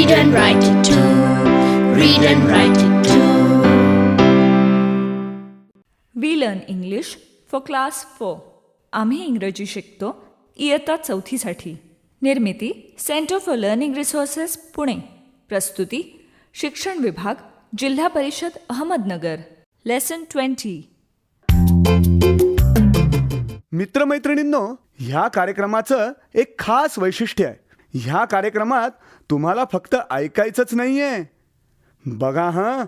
Read and write it too. Read and write it too. We learn English for class four आम्ही इंग्रजी शिकतो इयत्ता चौथीसाठी. निर्मिती centre for learning resources Pune. प्रस्तुती शिक्षण विभाग जिल्हा परिषद अहमदनगर. लेसन ट्वेंटी मित्रमैत्रिणींनो ह्या कार्यक्रमाचं एक खास वैशिष्ट्य आहे. ह्या कार्यक्रमात तुम्हाला फक्त ऐकायचंच नाहीये. बघा हां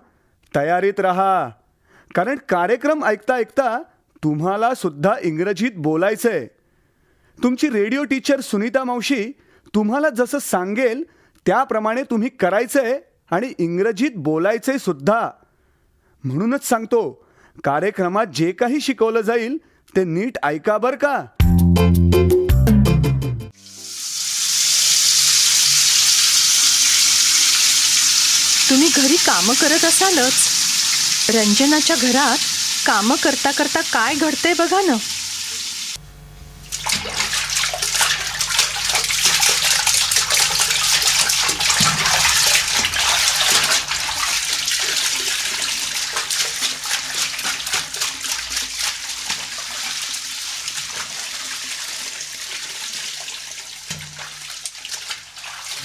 तयारीत राहा. कारण कार्यक्रम ऐकता ऐकता तुम्हाला सुद्धा इंग्रजीत बोलायचंय. तुमची रेडिओ टीचर सुनीता मावशी तुम्हाला जसं सांगेल त्याप्रमाणे तुम्ही करायचंय आणि इंग्रजीत बोलायचंय सुद्धा. म्हणूनच सांगतो कार्यक्रमात जे काही शिकवलं जाईल ते नीट ऐका बरं का. तुम्ही घरी कामं करत असालच. रंजनाच्या घरात कामं करता करता काय घडतंय बघा ना.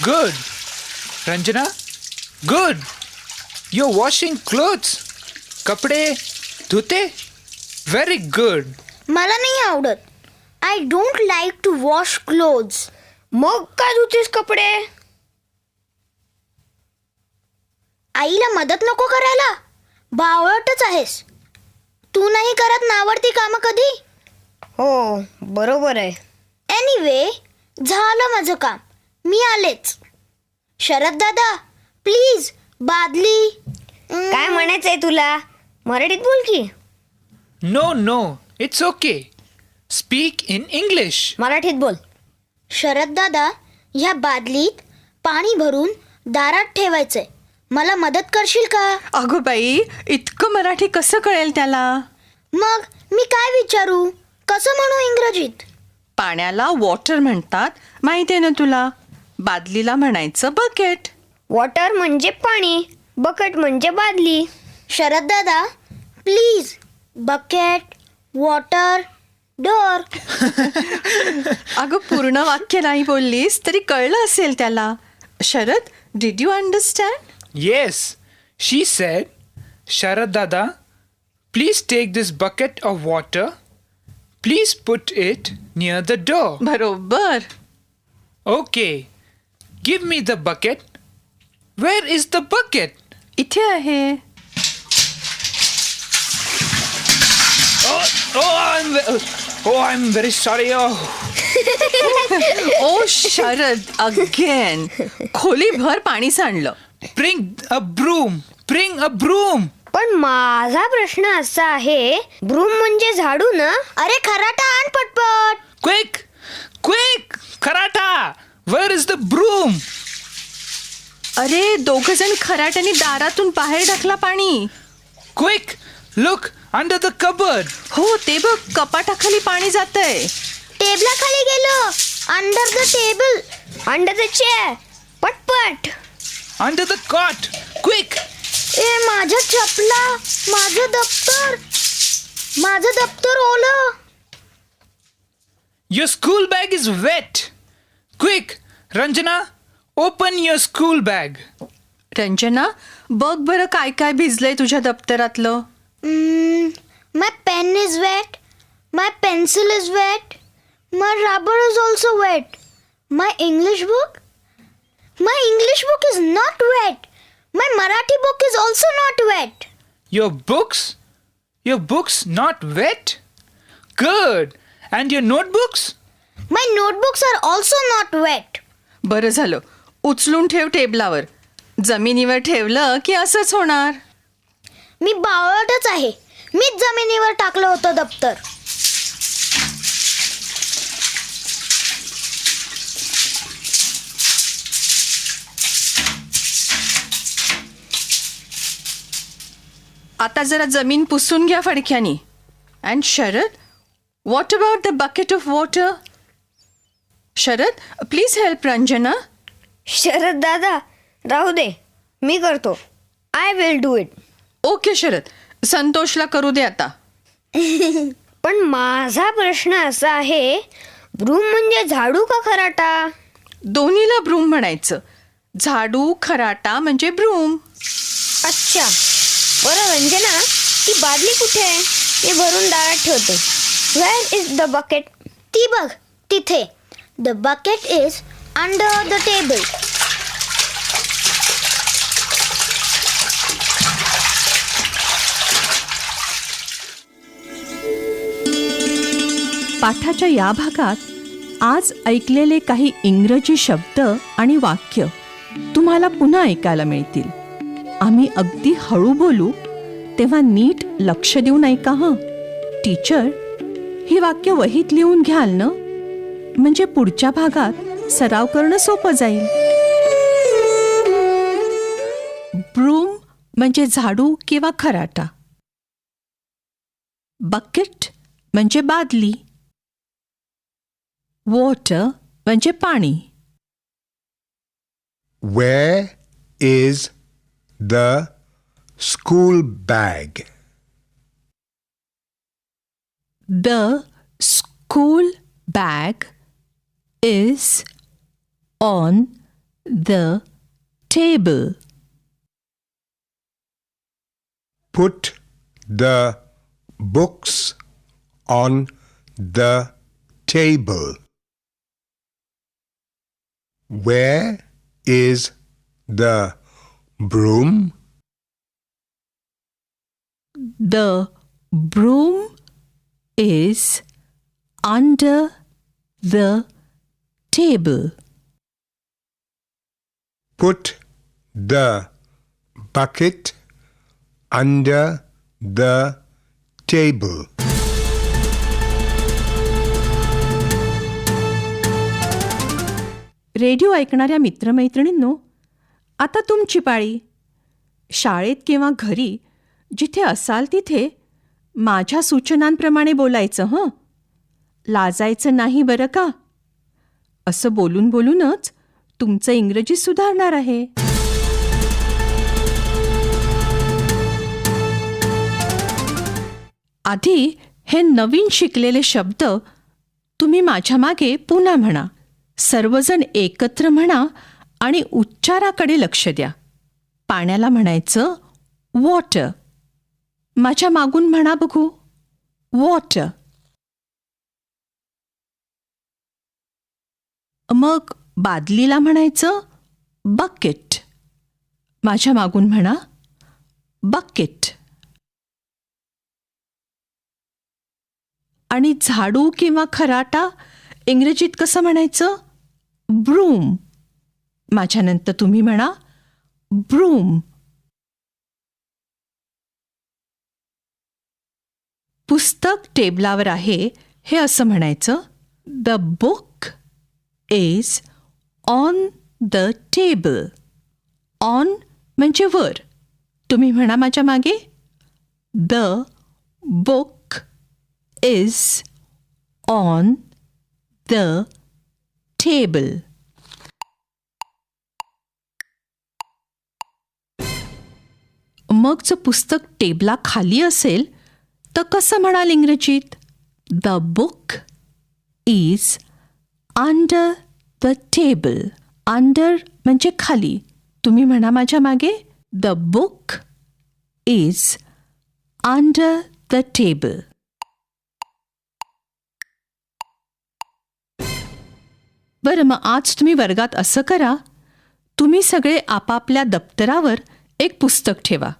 Good. Ranjana? Good. You're washing clothes. कपडे धुते? व्हेरी गुड मला नाही आवडत. I don't like to wash clothes मग काय धुतेस कपडे? आईला मदत नको करायला. बावळटच आहेस. तू नाही करत नावडती कामं कधी? हो बरोबर आहे. एनिवे झालं माझं काम. मी आलेच. शरद दादा प्लीज बादली. काय म्हणायचंय तुला? मराठीत बोल की. No no it's okay speak in English मराठीत बोल. शरद दादा ह्या बादलीत पाणी भरून दारात ठेवायचंय. मला मदत करशील का? अगो बाई इतकं मराठी कसं कळेल त्याला? मग मी काय विचारू? कसं म्हणू इंग्रजीत? पाण्याला वॉटर म्हणतात. माहिती आहे ना तुला? बादलीला म्हणायचं बकेट वॉटर म्हणजे पाणी बकेट म्हणजे बादली. शरद दादा प्लीज बकेट वॉटर डोर अगं पूर्ण वाक्य नाही बोललीस तरी कळलं असेल त्याला. Sharad did you understand yes she said Sharad दादा please take this bucket of water please put it near the door बरोबर. Okay give me the bucket where is the bucket इथे आहे ओ शरद अगेन खोली भर पाणी सांडलं प्रिंग अ ब्रूम प्रिंग अ broom पण माझा प्रश्न असा आहे ब्रूम म्हणजे झाडू ना? अरे खराटा आण पटपट. क्विक क्विक खराटा. वेअर इज द ब्रूम अरे दोघ जण खराट्याने दारातून बाहेर टाकला पाणी Quick, look under the cupboard. हो ते बघ कपाटाखाली पाणी जातंय टेबला खाली गेलो under the table under the chair पटपट Under the cot. Quick. ए माझ्या चपला माझं दप्तर माझं दप्तर ओलं Your school bag is wet. Quick, Ranjana, open your school bag. Ranjana बघ बरं काय काय भिजलंय तुझ्या दप्तरातलं my pen is wet my pencil is wet my rubber is also wet my English book my English book is not wet my Marathi book is also not wet Your books? Your books not wet? Good. And your notebooks? My notebooks are also not wet बरं झालं उचलून ठेव टेबलावर. जमिनीवर ठेवलं की असंच होणार. मी बावळटच आहे. मीच जमिनीवर टाकलं होतं दप्तर. आता जरा जमीन पुसून घ्या फडक्यानी. And Sharad what about the bucket of water Sharad please help Ranjana. Sharad दादा राहू दे. मी करतो. I will do it okay Sharad. संतोषला करू दे आता. पण माझा प्रश्न असा आहे ब्रूम म्हणजे झाडू का खराटा? दोन्हीला ब्रूम म्हणायचं. झाडू खराटा म्हणजे ब्रूम अच्छा. बरं रंजना ती बादली कुठे आहे? ती भरून दारात ठेवते. वेअर इज द बकेट ती बघ तिथे. The bucket is under the table. पाठाच्या या भागात आज ऐकलेले काही इंग्रजी शब्द आणि वाक्य तुम्हाला पुन्हा ऐकायला मिळतील. आम्ही अगदी हळू बोलू तेव्हा नीट लक्ष देऊन ऐका हं. टीचर ही वाक्य वहीत लिहून घ्याल ना? म्हणजे पुढच्या भागात सराव करणं सोपं जाईल. ब्रूम म्हणजे झाडू किंवा खराटा. बकेट म्हणजे बादली. वॉटर म्हणजे पाणी. Where is the school bag? The school bag is on the table. Put the books on the table. Where is the broom? The broom is under the table. Put the bucket under the table. Radio ऐकणाऱ्या मित्रमैत्रिणींनो आता तुमची पाळी. शाळेत किंवा घरी जिथे असाल तिथे माझ्या सूचनांप्रमाणे बोलायचं हं? लाजायचं नाही बरं का? असं बोलून बोलूनच तुमचं इंग्रजी सुधारणार आहे. आधी हे नवीन शिकलेले शब्द तुम्ही माझ्या मागे पुन्हा म्हणा. सर्वजण एकत्र म्हणा आणि उच्चाराकडे लक्ष द्या. पाण्याला म्हणायचं वॉटर. माझ्या मागून म्हणा बघू. वॉटर. मग बादलीला म्हणायचं बकेट. माझ्या मागून म्हणा बकेट. आणि झाडू किंवा खराटा इंग्रजीत कसं म्हणायचं? ब्रूम. माझ्यानंतर तुम्ही म्हणा ब्रूम. पुस्तक टेबलावर आहे हे असं म्हणायचं the book is on the table on म्हणजे वर. तुम्ही म्हणा माझ्या मागे the book is on the table मग जर पुस्तक टेबला खाली असेल तर कसं म्हणाल इंग्रजीत? The book is under the table under म्हणजे खाली. तुम्ही म्हणा माझ्या मागे the book is under the table बरं मग आज तुम्ही वर्गात असं करा तुम्ही सगळे आपापल्या दप्तरावर एक पुस्तक ठेवा.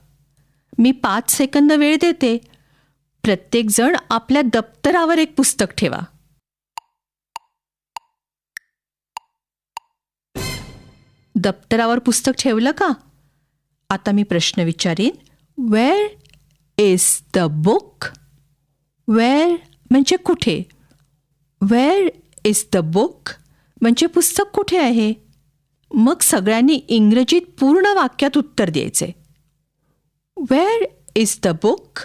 मी पाच सेकंद वेळ देते. प्रत्येकजण आपल्या दप्तरावर एक पुस्तक ठेवा. दप्तरावर पुस्तक ठेवलं का? आता मी प्रश्न विचारीन where is the book where म्हणजे कुठे? वेअर इज द बुक म्हणजे पुस्तक कुठे आहे? मग सगळ्यांनी इंग्रजीत पूर्ण वाक्यात उत्तर द्यायचे. Where is the book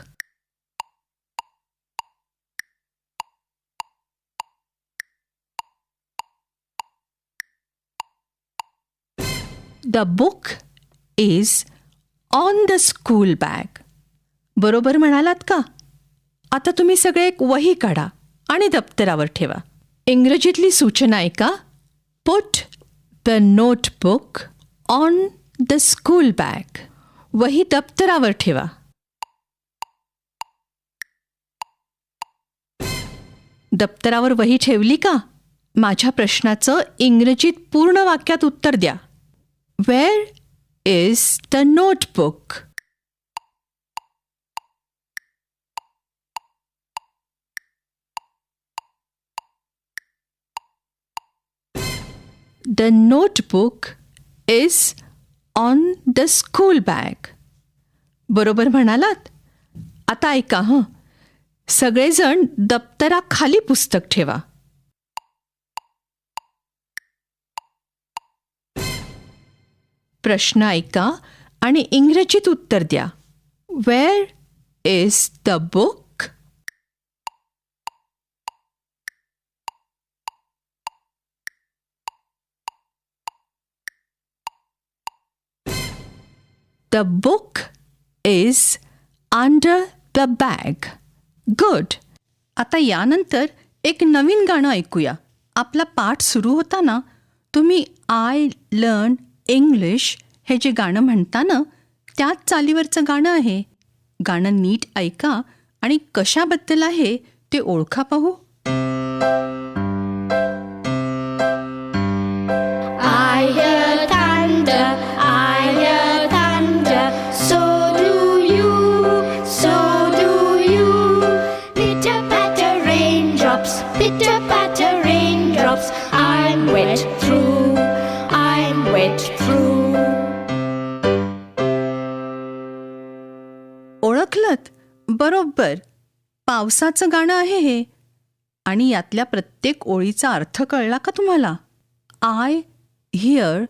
the book is on the school bag बरोबर म्हणालात का? आता तुम्ही सगळे एक वही काढा आणि दप्तरावर ठेवा. इंग्रजीतली सूचना आहे का? Put the notebook on the school bag वही दप्तरावर ठेवा. दप्तरावर वही ठेवली का? माझ्या प्रश्नाचं इंग्रजीत पूर्ण वाक्यात उत्तर द्या. Where is the notebook the notebook is on the school bag बरोबर म्हणालात? आता ऐका हं. सगळेजण दप्तराखाली पुस्तक ठेवा. प्रश्न ऐका आणि इंग्रजीत उत्तर द्या. Where is the book the book is under the bag good आता यानंतर एक नवीन गाणं ऐकूया. आपला पाठ सुरू होताना तुम्ही आय लर्न इंग्लिश हे जे गाणं म्हणता ना त्याच चालीवरचं गाणं आहे. गाणं नीट ऐका आणि कशाबद्दल आहे ते ओळखा पाहू. पावसाचं गाणं आहे हे. आणि यातल्या प्रत्येक ओळीचा अर्थ कळला का तुम्हाला? आय हिअर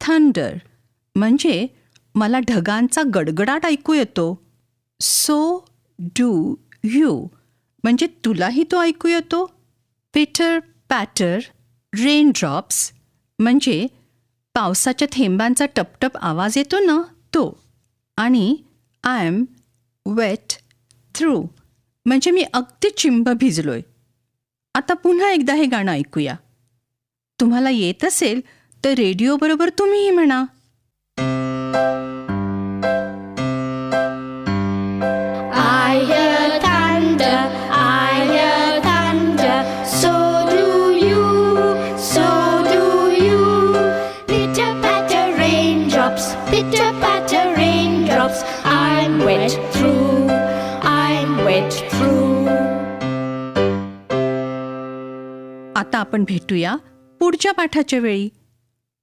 थंडर म्हणजे मला ढगांचा गडगडाट ऐकू येतो. सो डू यू म्हणजे तुलाही तो ऐकू येतो. पिटर पॅटर रेनड्रॉप्स म्हणजे पावसाच्या थेंबांचा टपटप आवाज येतो ना तो. आणि आय एम वेट थ्रू म्हणजे मी अगदी चिंब भिजलोय. आता पुन्हा एकदा हे गाणं ऐकूया. तुम्हाला येत असेल तर रेडिओबरोबर तुम्हीही म्हणा. आता आपण भेटूया पुढच्या पाठाच्या वेळी.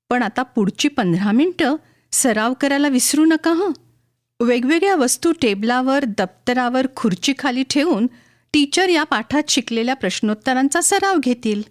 पण आता पुढची पंधरा मिनटं सराव करायला विसरू नका हं. वेगवेगळ्या वस्तू टेबलावर दप्तरावर खुर्चीखाली ठेवून टीचर या पाठात शिकलेल्या प्रश्नोत्तरांचा सराव घेतील.